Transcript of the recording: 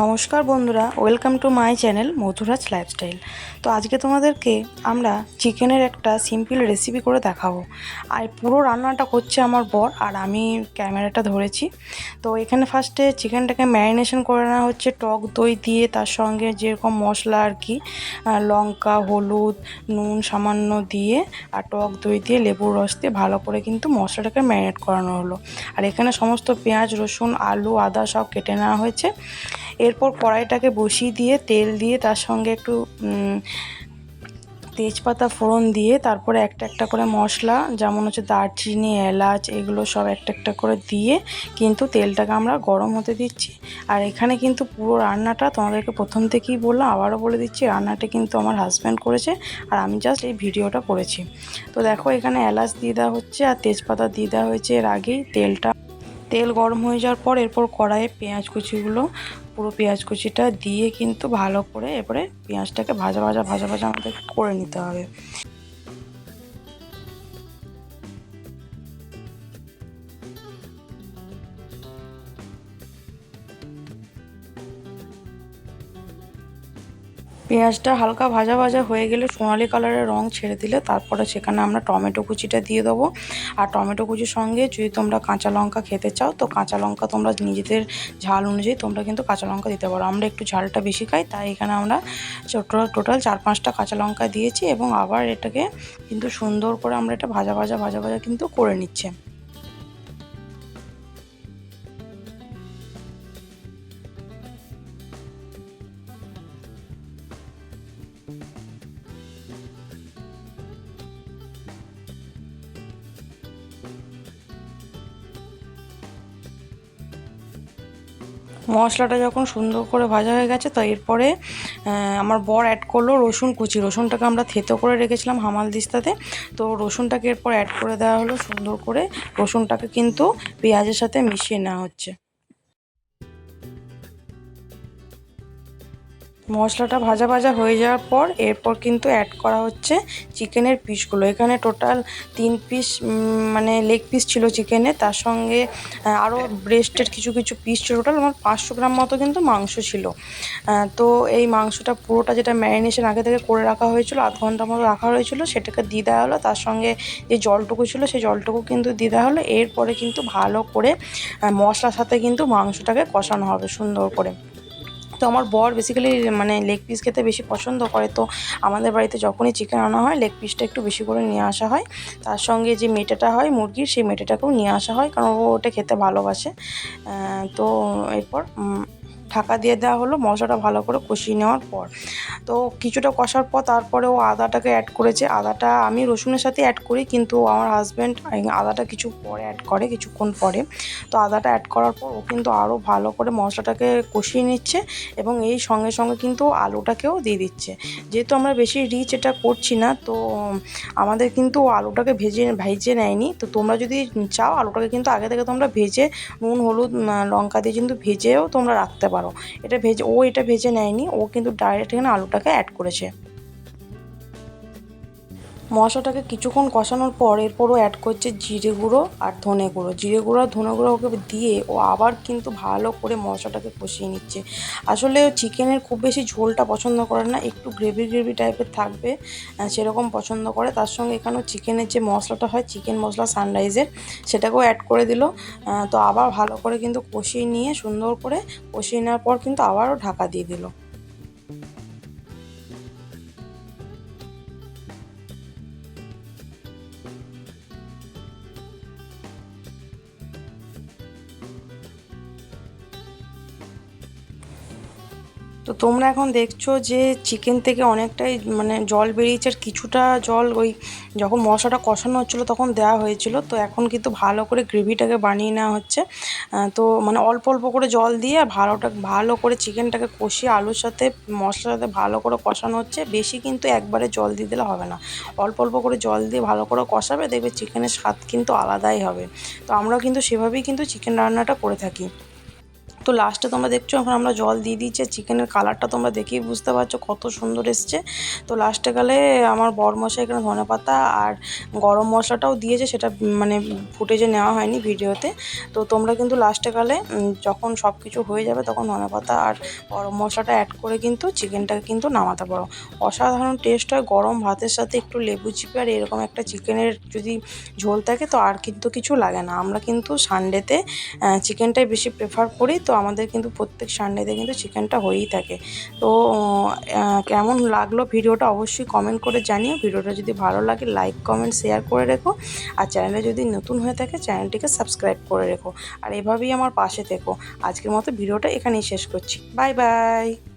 নমস্কার বন্ধুরা, welcome to my channel Madhuraj lifestyle. তো আজকে তোমাদেরকে আমরা চিকেনের একটা সিম্পল রেসিপি করে দেখাবো। আর পুরো রান্নাটা করছে আমার বর আর আমি ক্যামেরাটা ধরেছি। তো এখানে ফার্স্টে চিকেনটাকে ম্যারিনেশন করে নেওয়া হচ্ছে, টক দই দিয়ে তার সঙ্গে যেরকম মশলা আর কি লঙ্কা, হলুদ, নুন সামান্য দিয়ে আর টক দই দিয়ে লেবুর রস দিয়ে ভালো করে কিন্তু মশলাটাকে ম্যারিনেট করানো হলো। আর এখানে সমস্ত পেঁয়াজ, রসুন, আলু, আদা সব কেটে নেওয়া হয়েছে। এরপর কড়াইটাকে বসিয়ে দিয়ে তেল দিয়ে তার সঙ্গে একটু তেজপাতা ফোড়ন দিয়ে তারপরে একটা একটা করে মশলা, যেমন হচ্ছে দারচিনি, এলাচ, এগুলো সব একটা একটা করে দিয়ে কিন্তু তেলটাকে আমরা গরম হতে দিচ্ছি। আর এখানে কিন্তু পুরো রান্নাটা তোমাদেরকে প্রথম থেকেই বললাম, আবারও বলে দিচ্ছি, রান্নাটা কিন্তু আমার হাজব্যান্ড করেছে আর আমি জাস্ট এই ভিডিওটা করেছি। তো দেখো এখানে এলাচ দিয়ে দেওয়া হচ্ছে আর তেজপাতা দিয়ে দেওয়া হয়েছে। এর আগেই তেলটা তেল গরম হয়ে যাওয়ার পর এরপর কড়াইয়ে পেঁয়াজ কুচিগুলো, পুরো পেঁয়াজ কুচিটা দিয়ে কিন্তু ভালো করে এরপরে পেঁয়াজটাকে ভাজা ভাজা ভাজা ভাজা আমাদের করে নিতে হবে। পেঁয়াজটা হালকা ভাজা ভাজা হয়ে গেলে সোনালি কালারের রং ছেড়ে দিলে তারপরে সেখানে আমরা টমেটো কুচিটা দিয়ে দেবো। আর টমেটো কুচির সঙ্গে যদি তোমরা কাঁচা লঙ্কা খেতে চাও, তো কাঁচা লঙ্কা তোমরা নিজেদের ঝাল অনুযায়ী তোমরা কিন্তু কাঁচা লঙ্কা দিতে পারো। আমরা একটু ঝালটা বেশি খাই, তাই এখানে আমরা টোটাল চার পাঁচটা কাঁচা লঙ্কা দিয়েছি এবং আবার এটাকে কিন্তু সুন্দর করে আমরা এটা ভাজা ভাজা ভাজা ভাজা কিন্তু করে নিচ্ছে। মশলাটা যখন সুন্দর করে ভাজা হয়ে গেছে, তো এরপরে আমার বর অ্যাড করল রসুন কুচি। রসুনটাকে আমরা থেতো করে রেখেছিলাম হামাল দিস্তাতে। তো রসুনটাকে এরপর অ্যাড করে দেওয়া হলো সুন্দর করে। রসুনটাকে কিন্তু পেঁয়াজের সাথে মিশিয়ে নেওয়া হচ্ছে। মশলাটা ভাজা ভাজা হয়ে যাওয়ার পর এরপর কিন্তু অ্যাড করা হচ্ছে চিকেনের পিসগুলো। এখানে টোটাল তিন পিস মানে লেগ পিস ছিল চিকেনে। তার সঙ্গে আরও ব্রেস্টের কিছু কিছু পিস ছিল। টোটাল আমার পাঁচশো গ্রাম মতো কিন্তু মাংস ছিল। তো এই মাংসটা পুরোটা যেটা ম্যারিনেশন আগে থেকে করে রাখা হয়েছিল, আধ ঘণ্টা মতো রাখা হয়েছিল, সেটাকে দিয়ে দেওয়া হলো। তার সঙ্গে যে জলটুকু ছিল, সেই জলটুকু কিন্তু দিয়ে দেওয়া হলো। এরপরে কিন্তু ভালো করে মশলার সাথে কিন্তু মাংসটাকে কষানো হবে সুন্দর করে। তো আমার বর বেসিক্যালি মানে লেগ পিস খেতে বেশি পছন্দ করে। তো আমাদের বাড়িতে যখনই চিকেন আনা হয় লেগ পিসটা একটু বেশি করে নিয়ে আসা হয়। তার সঙ্গে যে মেটেটা হয় মুরগির, সেই মেটেটাকেও নিয়ে আসা হয়, কারণ ও ওটা খেতে ভালোবাসে। তো এরপর ঢাকা দিয়ে দেওয়া হলো, মশলাটা ভালো করে কষিয়ে নেওয়ার পর। তো কিছুটা কষার পর তারপরে ও আদাটাকে অ্যাড করেছে। আদাটা আমি রসুনের সাথে অ্যাড করি, কিন্তু আমার হাজব্যান্ড আদাটা কিছু পরে অ্যাড করে, কিছুক্ষণ পরে। তো আদাটা অ্যাড করার পর ও কিন্তু আরও ভালো করে মশলাটাকে কষিয়ে নিচ্ছে এবং এই সঙ্গে সঙ্গে কিন্তু আলুটাকেও দিয়ে দিচ্ছে। যেহেতু আমরা বেশি রিচ এটা করছি না, তো আমাদের কিন্তু আলুটাকে ভেজে ভেজে নেয়নি। তো তোমরা যদি চাও আলুটাকে কিন্তু আগে থেকে তোমরা ভেজে নুন, হলুদ লঙ্কা দিয়ে কিন্তু ভেজেও তোমরা রাখতে পারো। এটা ভেজে ও এটা ভেজে নেয়নি ও কিন্তু ডাইরেক্ট এখানে আলুটাকে অ্যাড করেছে। মশলাটাকে কিছুক্ষণ কষানোর পর এরপরও অ্যাড করছে জিরে গুঁড়ো আর ধনে গুঁড়ো। জিরে গুঁড়ো আর ধনে গুঁড়ো ওকে দিয়ে ও আবার কিন্তু ভালো করে মশলাটাকে কষিয়ে নিচ্ছে। আসলে চিকেনের খুব বেশি ঝোলটা পছন্দ করে না, একটু গ্রেভি গ্রেভি টাইপের থাকবে সেরকম পছন্দ করে। তার সঙ্গে এখানেও চিকেনের যে মশলাটা হয়, চিকেন মশলা সানরাইজের সেটাকেও অ্যাড করে দিল। তো আবার ভালো করে কিন্তু কষিয়ে নিয়ে সুন্দর করে কষিয়ে নেওয়ার পর কিন্তু আবারও ঢাকা দিয়ে দিল। তো তোমরা এখন দেখছ যে চিকেন থেকে অনেকটাই মানে জল বেরিয়েছে আর কিছুটা জল ওই যখন মশলাটা কষানো হচ্ছিল তখন দেওয়া হয়েছিল। তো এখন কিন্তু ভালো করে গ্রেভিটাকে বানিয়ে নেওয়া হচ্ছে। তো মানে অল্প অল্প করে জল দিয়ে ভালোটা ভালো করে চিকেনটাকে কষিয়ে আলুর সাথে মশলার সাথে ভালো করে কষানো হচ্ছে। বেশি কিন্তু একবারে জল দিয়ে দিলে হবে না। অল্প অল্প করে জল দিয়ে ভালো করে কষাবে, দেখবে চিকেনের স্বাদ কিন্তু আলাদাই হবে। তো আমরাও কিন্তু সেভাবেই কিন্তু চিকেন রান্নাটা করে থাকি। তো লাস্টে তোমরা দেখছ, এখন আমরা জল দিয়ে দিচ্ছি চিকেনের কালারটা তোমরা দেখেই বুঝতে পারছ কত সুন্দর এসছে। তো লাস্টে গেলে আমার বর মশাই এখানে ধনে পাতা আর গরম মশলাটাও দিয়েছে, সেটা মানে ফুটেজে নেওয়া হয়নি ভিডিওতে। তো তোমরা কিন্তু লাস্টে গেলে যখন সব কিছু হয়ে যাবে তখন ধনে পাতা আর গরম মশলাটা অ্যাড করে কিন্তু চিকেনটাকে কিন্তু নামাতে পারো। অসাধারণ টেস্ট হয়, গরম ভাতের সাথে একটু লেবু চিপে আর এরকম একটা চিকেনের যদি ঝোল থাকে তো আর কিন্তু কিছু লাগে না। আমরা কিন্তু সানডেতে চিকেনটাই বেশি প্রেফার করি, তো আমাদের কিন্তু প্রত্যেক সানডেতে কিন্তু চিকেনটা হয়েই থাকে। তো কেমন লাগল ভিডিওটা অবশ্যই কমেন্ট করে জানিও। ভিডিওটা যদি ভালো লাগে লাইক কমেন্ট শেয়ার করে রেখো। আর চ্যানেলে যদি নতুন হয়ে থাকে চ্যানেলটিকে সাবস্ক্রাইব করে রেখো। আর এভাবেই আমার পাশে থেকো। আজকের মতো ভিডিওটা এখানেই শেষ করছি। Bye bye